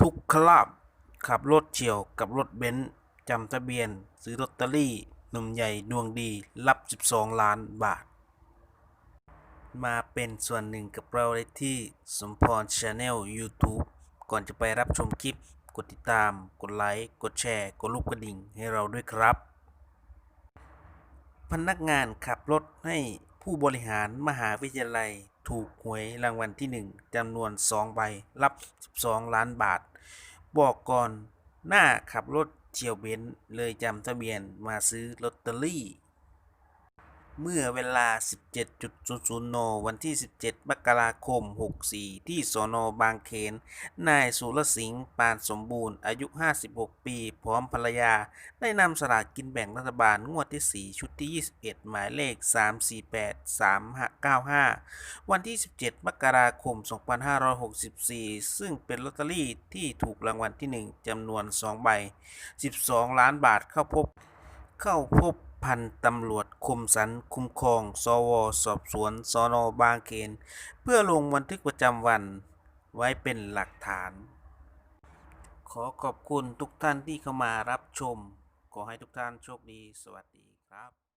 ทุกขลาบขับรถเฉียวกับรถเบนซ์จำทะเบียน ซื้อลอตเตอรี่หนุ่มใหญ่ดวงดีรับ 12 ล้านบาท มาเป็นส่วนหนึ่งกับเราได้ที่สมพรชาแนล YouTube ก่อนจะไปรับชมคลิป กดติดตาม กดไลค์ กดแชร์ กดรูปกระดิ่งให้เราด้วยครับ พนักงานขับรถให้ผู้บริหารมหาวิทยาลัย ถูกหวยรางวัลที่ 1จำนวน 2 ใบ รับ 12 ล้านบาท บอกก่อนหน้าขับรถเฉียวเบนเลยจำทะเบียนมาซื้อลอตเตอรี่ เมื่อเวลา 17.00 น วันที่ 17 มกราคม 64 ที่สนบางเขน นายสุรสิงห์ ปานสมบูรณ์ อายุ 56 ปี พร้อมภรรยา ได้นำสลากกินแบ่งรัฐบาลงวดที่ 4 ชุดที่ 21 หมายเลข 348-395 วันที่ 17 มกราคม 2564 ซึ่งเป็นลอตเตอรี่ที่ถูกรางวัลที่ 1จำนวน 2 ใบ 12 ล้านบาทเข้าพบ เข้าพบ พันตำรวจคุมสันคุมครอง สว สอบสวนสนบางเขน เพื่อลงบันทึกประจำวันไว้เป็นหลักฐาน ขอขอบคุณทุกท่านที่เข้ามารับชม ขอให้ทุกท่านโชคดี สวัสดีครับ